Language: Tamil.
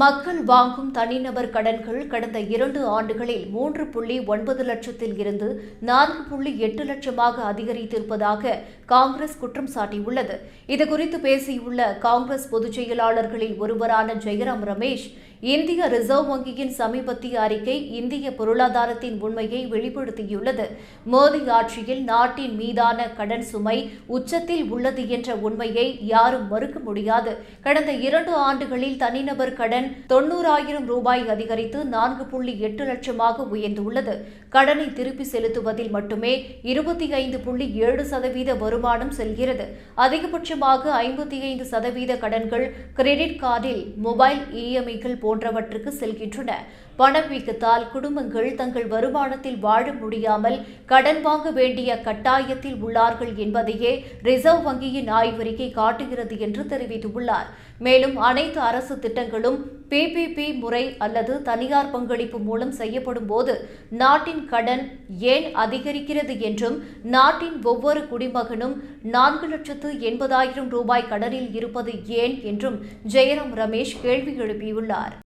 மக்கள் வாங்கும் தனிநபர் கடன்கள் கடந்த இரண்டு ஆண்டுகளில் மூன்று புள்ளி ஒன்பது லட்சத்தில் இருந்து நான்கு புள்ளி எட்டு லட்சமாக அதிகரித்திருப்பதாக காங்கிரஸ் குற்றம் சாட்டியுள்ளது. இதுகுறித்து பேசியுள்ள காங்கிரஸ் பொதுச் செயலாளர்களில் ஒருவரான ஜெயராம் ரமேஷ் இந்திய ரிசர்வ் வங்கியின் சமீபத்திய அறிக்கை இந்திய பொருளாதாரத்தின் உண்மையை வெளிப்படுத்தியுள்ளது. மோடி ஆட்சியில் நாட்டின் மீதான கடன் சுமை உச்சத்தில் உள்ளது என்ற உண்மையை யாரும் மறுக்க முடியாது. கடந்த இரண்டு ஆண்டுகளில் தனிநபர் கடன் தொண்ணூறாயிரம் ரூபாய் அதிகரித்து நான்கு புள்ளி எட்டு லட்சமாக உயர்ந்துள்ளது. கடனை திருப்பி செலுத்துவதில் மட்டுமே இருபத்தி ஐந்து புள்ளி ஏழு சதவீத வருமானம் செல்கிறது. அதிகபட்சமாக ஐம்பத்தி ஐந்து சதவீத கடன்கள் கிரெடிட் கார்டில் மொபைல் இஎம்ஐகள் போன்றவற்றுக்கு செல்கின்றன. பணவீக்கத்தால் குடும்பங்கள் தங்கள் வருமானத்தில் வாழ முடியாமல் கடன் வாங்க வேண்டிய கட்டாயத்தில் உள்ளார்கள் என்பதையே ரிசர்வ் வங்கியின் ஆய்வறிக்கை காட்டுகிறது என்று தெரிவித்துள்ளார். மேலும் அனைத்து அரசு திட்டங்களும் பிபிபி முறை அல்லது தனியார் பங்களிப்பு மூலம் செய்யப்படும் போது நாட்டின் கடன் ஏன் அதிகரிக்கிறது என்றும் நாட்டின் ஒவ்வொரு குடிமகனும் நான்கு லட்சத்து எண்பதாயிரம் ரூபாய் கடனில் இருப்பது ஏன் என்றும் ஜெயராம் ரமேஷ் கேள்வி எழுப்பியுள்ளார்.